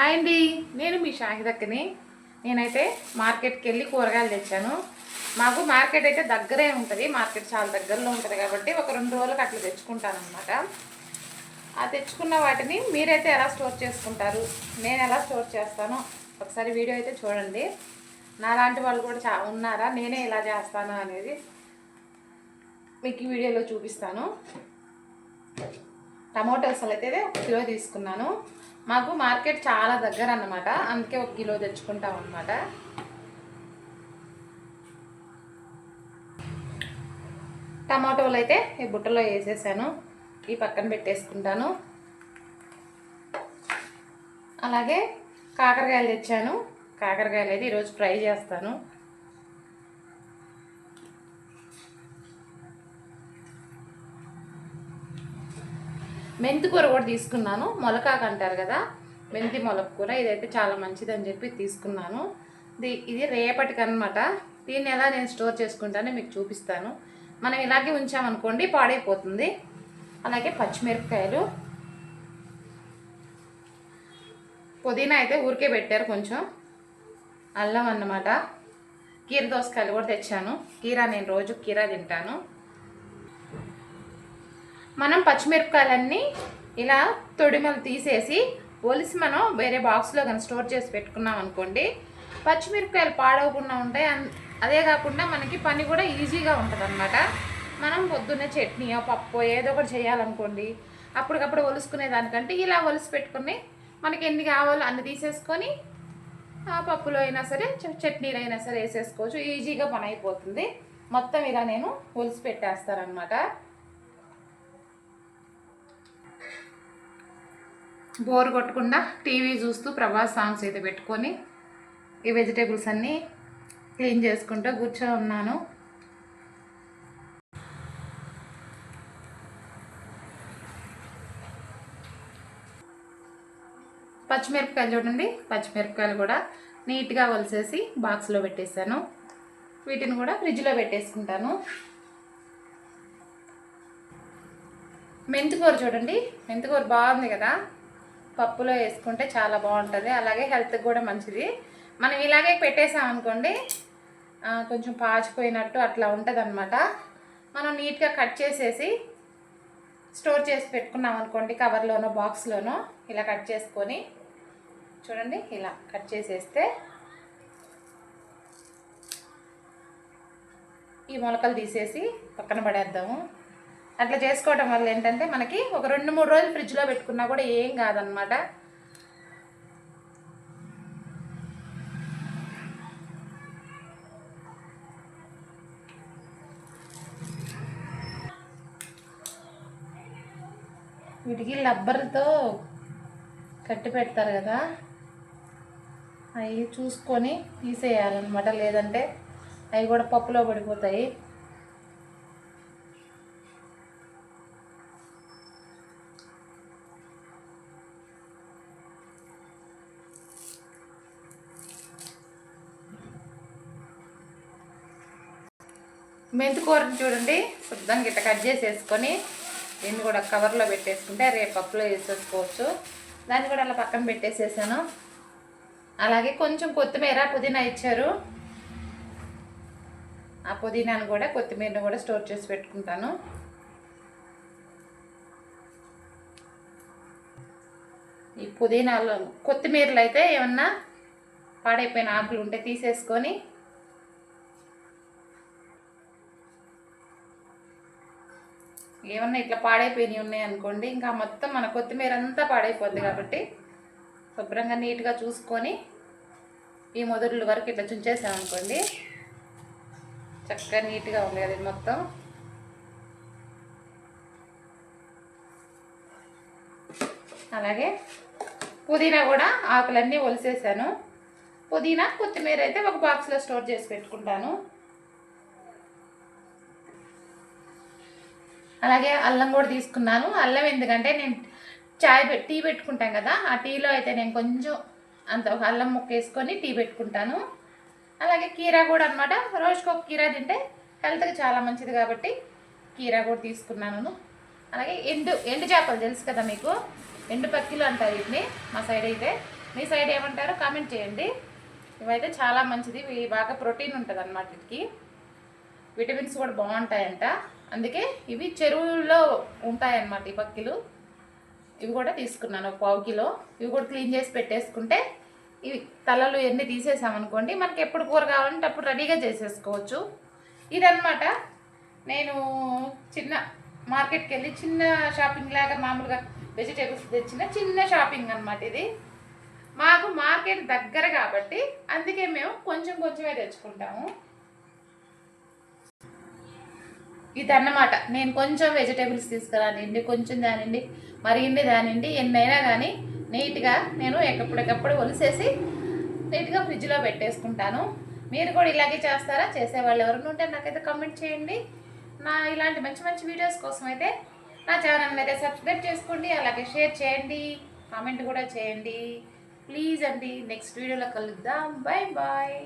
Hi అండి. నేను మీ షాహిదక్కని. నేనైతే మార్కెట్కి వెళ్ళి కూరగాయలు తెచ్చాను. మాకు మార్కెట్ అయితే దగ్గరే ఉంటుంది. మార్కెట్ చాలా దగ్గరలో ఉంటుంది కాబట్టి ఒక రెండు రోజులకు అట్లా తెచ్చుకుంటాను అనమాట ఆ తెచ్చుకున్న వాటిని మీరైతే ఎలా స్టోర్ చేసుకుంటారు? నేను ఎలా స్టోర్ చేస్తానో ఒకసారి వీడియో అయితే చూడండి. నాలాంటి వాళ్ళు కూడా చా ఉన్నారా? నేనే ఎలా చేస్తాను అనేది మీకు ఈ వీడియోలో చూపిస్తాను. టమాటోస్ అయితే ఒక కిలో తీసుకున్నాను. మాకు మార్కెట్ చాలా దగ్గర అన్నమాట. అందుకే ఒక కిలో తెచ్చుకుంటాం అనమాట టమాటోలు అయితే ఈ బుట్టలో వేసేసాను. ఈ పక్కన పెట్టేసుకుంటాను. అలాగే కాకరకాయలు తెచ్చాను. కాకరకాయలు అయితే ఈరోజు ఫ్రై చేస్తాను. మెంతి కూర కూడా తీసుకున్నాను. మొలకాకు అంటారు కదా మెంతి మొలక కూర. ఇదైతే చాలా మంచిది అని చెప్పి తీసుకున్నాను. ఇది ఇది రేపటికి అనమాట దీన్ని ఎలా నేను స్టోర్ చేసుకుంటానో మీకు చూపిస్తాను. మనం ఇలాగే ఉంచామనుకోండి పాడైపోతుంది. అలాగే పచ్చిమిరపకాయలు. పుదీనా అయితే ఊరికే పెట్టారు కొంచెం. అల్లం అన్నమాట. కీర దోసకాయలు కూడా తెచ్చాను. కీరా నేను రోజు కీరా తింటాను. మనం పచ్చిమిరపకాయలన్నీ ఇలా తొడిమలు తీసేసి ఒలిసి మనం వేరే బాక్స్లో కానీ స్టోర్ చేసి పెట్టుకున్నాం అనుకోండి పచ్చిమిరపకాయలు పాడవకుండా ఉంటాయి. అదే కాకుండా మనకి పని కూడా ఈజీగా ఉంటుంది అనమాట మనం పొద్దున్నే చట్నీయో పప్పు ఏదో ఒకటి చేయాలనుకోండి అప్పటికప్పుడు ఒలుసుకునే దానికంటే ఇలా ఒలిసి పెట్టుకుని మనకి ఎన్ని కావాలో అన్ని తీసేసుకొని ఆ పప్పులో అయినా సరే చట్నీలో అయినా సరే వేసేసుకోవచ్చు. ఈజీగా పని అయిపోతుంది. మొత్తం ఇలా నేను ఒలిసి పెట్టేస్తానమాట బోర్ కొట్టకుండా టీవీ చూస్తూ ప్రభాస్ సాంగ్స్ అయితే పెట్టుకొని ఈ వెజిటేబుల్స్ అన్నీ క్లీన్ చేసుకుంటూ కూర్చో ఉన్నాను. పచ్చిమిరపకాయలు చూడండి పచ్చిమిరపకాయలు కూడా నీట్గా వలిసేసి బాక్స్లో పెట్టేశాను. వీటిని కూడా ఫ్రిడ్జ్లో పెట్టేసుకుంటాను. మెంతికూర చూడండి మెంతికూర బాగుంది కదా? పప్పులో వేసుకుంటే చాలా బాగుంటుంది. అలాగే హెల్త్కి కూడా మంచిది. మనం ఇలాగే పెట్టేసాం అనుకోండి కొంచెం పాచిపోయినట్టు అట్లా ఉంటుంది అనమాట మనం నీట్గా కట్ చేసేసి స్టోర్ చేసి పెట్టుకున్నాం అనుకోండి కవర్లోనో బాక్స్లోనో ఇలా కట్ చేసుకొని చూడండి ఇలా కట్ చేసేస్తే ఈ మొలకలు తీసేసి పక్కన పడేద్దాము. అట్లా చేసుకోవడం వల్ల ఏంటంటే మనకి ఒక రెండు మూడు రోజులు ఫ్రిడ్జ్లో పెట్టుకున్నా కూడా ఏం కాదనమాట వీటికి రబ్బర్తో కట్టి పెడతారు కదా అవి చూసుకొని తీసేయాలన్నమాట. లేదంటే అవి కూడా పప్పులో పడిపోతాయి. మెంతికూరని చూడండి. శుద్ధంగా ఇట్లా కట్ చేసేసుకొని దీన్ని కూడా కవర్లో పెట్టేసుకుంటే రేపు పప్పులో వేసేసుకోవచ్చు. దాన్ని కూడా అలా పక్కన పెట్టేసేసాను. అలాగే కొంచెం కొత్తిమీర పుదీనా ఇచ్చారు. ఆ పుదీనాను కూడా కొత్తిమీరను కూడా స్టోర్ చేసి పెట్టుకుంటాను. ఈ పుదీనాలో కొత్తిమీరలు అయితే ఏమన్నా పాడైపోయిన ఆకులు ఉంటే తీసేసుకొని ఏమన్నా ఇట్లా పాడైపోయినవి ఉన్నాయి అనుకోండి ఇంకా మొత్తం మన కొత్తిమీర అంతా పాడైపోద్ది కాబట్టి శుభ్రంగా నీట్గా చూసుకొని ఈ మొదటి వరకు ఇట్లా చుంచేసామనుకోండి చక్కగా నీట్గా ఉంది కదా మొత్తం. అలాగే పుదీనా కూడా ఆకులన్నీ ఒలిసేసాను. పుదీనా కొత్తిమీర అయితే ఒక బాక్స్లో స్టోర్ చేసి పెట్టుకుంటాను. అలాగే అల్లం కూడా తీసుకున్నాను. అల్లం ఎందుకంటే నేను చాయ్ టీ పెట్టుకుంటాం కదా ఆ టీలో అయితే నేను కొంచెం అంత ఒక అల్లం ముక్క వేసుకొని టీ పెట్టుకుంటాను. అలాగే కీరా కూడా అనమాట రోజుకి ఒక కీరా తింటే హెల్త్కి చాలా మంచిది కాబట్టి కీరా కూడా తీసుకున్నాను అలాగే ఎండు ఎండు చేపలు తెలుసు కదా మీకు? ఎండు పక్కిలు అంటారు వీటిని మా సైడ్ అయితే. మీ సైడ్ ఏమంటారో కామెంట్ చేయండి. ఇవైతే చాలా మంచిది. బాగా ప్రోటీన్ ఉంటుంది అన్నమాట వీటికి. విటమిన్స్ కూడా బాగుంటాయంట. అందుకే ఇవి చెరువుల్లో ఉంటాయన్నమాట ఈ పక్కిలు. ఇవి కూడా తీసుకున్నాను ఒక పావు కిలో. ఇవి కూడా క్లీన్ చేసి పెట్టేసుకుంటే ఇవి తలలు ఎన్ని తీసేసామనుకోండి మనకి ఎప్పుడు కూర కావాలంటే అప్పుడు రెడీగా చేసేసుకోవచ్చు. ఇదన్నమాట. నేను చిన్న మార్కెట్కి వెళ్ళి చిన్న షాపింగ్ లాగా మామూలుగా వెజిటేబుల్స్ తెచ్చిన చిన్న షాపింగ్ అన్నమాట ఇది. మాకు మార్కెట్ దగ్గర కాబట్టి అందుకే మేము కొంచెం కొంచెమే తెచ్చుకుంటాము. ఇది అన్నమాట నేను కొంచెం వెజిటేబుల్స్ తీసుకురానండి కొంచెం దానిండి మరిన్ని దానిండి ఎన్నైనా కానీ నీట్గా నేను ఎక్కడికప్పుడు ఒలిసేసి నీట్గా ఫ్రిడ్జ్లో పెట్టేసుకుంటాను. మీరు కూడా ఇలాగే చేస్తారా? చేసేవాళ్ళు ఎవరైనా ఉంటే నాకైతే కమెంట్ చేయండి. నా ఇలాంటి మంచి మంచి వీడియోస్ కోసం అయితే నా ఛానల్ని అయితే సబ్స్క్రైబ్ చేసుకోండి అలాగే షేర్ చేయండి కామెంట్ కూడా చేయండి. ప్లీజ్ అండి నెక్స్ట్ వీడియోలో కలుద్దాం. Bye bye.